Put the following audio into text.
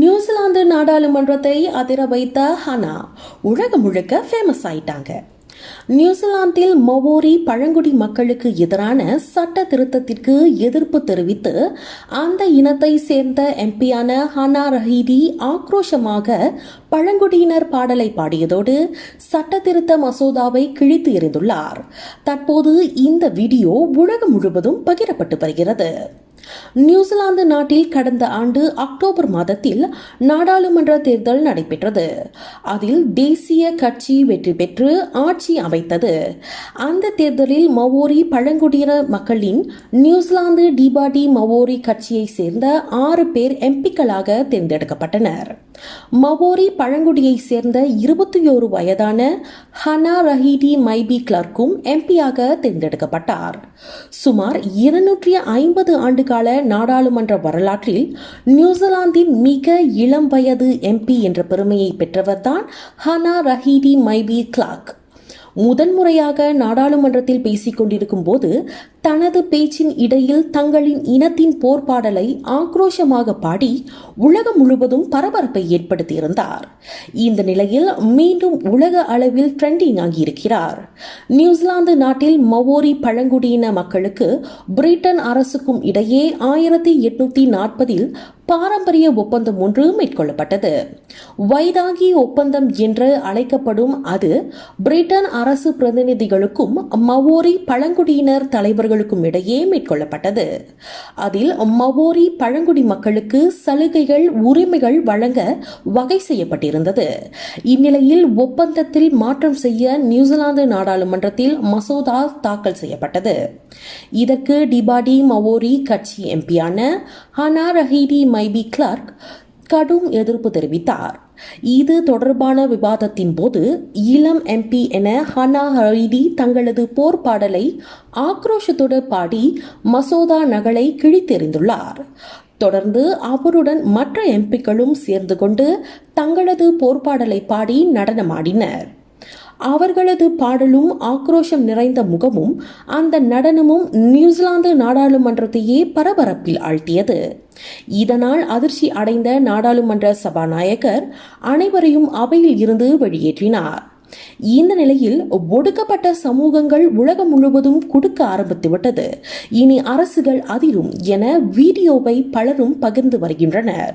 New Zealand நாடாளுமன்றத்தை அதிர வைத்த ஹனா உலகம் முழுக்க ஃபேமஸ் ஆயிட்டாங்க. நியூசிலாந்தில் மவோரி பழங்குடி மக்களுக்கு எதிரான சட்ட திருத்தத்திற்கு எதிர்ப்பு தெரிவித்து அந்த இனத்தை சேர்ந்த எம்பியான ஹனா ரஹீதி ஆக்ரோஷமாக பழங்குடியினர் பாடலை பாடியதோடு சட்ட திருத்த மசோதாவை கிழித்து எறிந்துள்ளார். தற்போது இந்த வீடியோ உலகம் முழுவதும் பகிரப்பட்டு வருகிறது. நியூசிலாந்து நாட்டில் கடந்த ஆண்டு அக்டோபர் மாதத்தில் நாடாளுமன்ற தேர்தல் நடைபெற்றது. அதில் தேசிய கட்சி வெற்றி பெற்று ஆட்சி அமைத்தது. அந்த தேர்தலில் மவோரி பழங்குடியினர் மக்களின் நியூசிலாந்து டிபாடி மவோரி கட்சியை சேர்ந்த ஆறு பேர் எம்பிக்களாக தேர்ந்தெடுக்கப்பட்டனர். மவோரி பழங்குடியைச் சேர்ந்த இருபத்தி ஓரு வயதான ஹனா ரஹீடி மைபி கிளர்க்கும் எம்பியாக தேர்ந்தெடுக்கப்பட்டார். சுமார் இருநூற்றி ஐம்பது ஆண்டுகால நாடாளுமன்ற வரலாற்றில் நியூசிலாந்தின் மிக இளம் வயது எம்பி என்ற பெருமையை பெற்றவர்தான் ஹனா ரஹீடி மைபி கிளார்க். முதன்முறையாக நாடாளுமன்றத்தில் பேசிக் கொண்டிருக்கும் போது தனது பேச்சின் இடையில் தங்களின் இனத்தின் போர்ப்பாடலை ஆக்ரோஷமாக பாடி உலகம் முழுவதும் பரபரப்பை ஏற்படுத்தியிருந்தார். இந்த நிலையில் மீண்டும் உலக அளவில் ட்ரெண்டிங் ஆகியிருக்கிறார். நியூசிலாந்து நாட்டில் மவோரி பழங்குடியின மக்களுக்கு பிரிட்டன் அரசுக்கும் இடையே ஆயிரத்தி எட்நூத்தி நாற்பதில் பாரம்பரிய ஒப்பந்தம் ஒன்று மேற்கொள்ளப்பட்டது. வைதாகி ஒப்பந்தம் என்று அழைக்கப்படும் அது பிரிட்டன் அரசு பிரதிநிதிகளுக்கும் மவோரி பழங்குடியினர் தலைவர்களுக்கும் இடையே மேற்கொள்ளப்பட்டது. அதில் மவோரி பழங்குடி மக்களுக்கு சலுகைகள் உரிமைகள் வழங்க வகை செய்யப்பட்டிருந்தது. இந்நிலையில் ஒப்பந்தத்தில் மாற்றம் செய்ய நியூசிலாந்து நாடாளுமன்றத்தில் மசோதா தாக்கல் செய்யப்பட்டது. இதற்கு டிபாடி மவோரி கட்சி எம்பியான ஹனா ரஹீடி மைபி கிளார்க் கடும் எதிர்ப்பு தெரிவித்தார். இது தொடர்பான விவாதத்தின் போது இளம் எம்பி என ஹனா ஹரீதி தங்களது போர் பாடலை ஆக்ரோஷத்தோடு பாடி மசோதா நகலை கிழித்தெறிந்துள்ளார். தொடர்ந்து அவருடன் மற்ற எம்பிக்களும் சேர்ந்து கொண்டு தங்களது போர்ப்பாடலை பாடி நடனமாடினர். அவர்களது பாடலும் ஆக்ரோஷம் நிறைந்த முகமும் அந்த நடனமும் நியூசிலாந்து நாடாளுமன்றத்தையே பரபரப்பில் ஆழ்த்தியது. இதனால் அதிர்ச்சி அடைந்த நாடாளுமன்ற சபாநாயகர் அனைவரையும் அவையில் இருந்து வெளியேற்றினார். இந்த நிலையில் ஒடுக்கப்பட்ட சமூகங்கள் உலகம் முழுவதும் கொடுக்க ஆரம்பித்துவிட்டது இனி அரசுகள் அதிரும் என வீடியோவை பலரும் பகிர்ந்து வருகின்றனர்.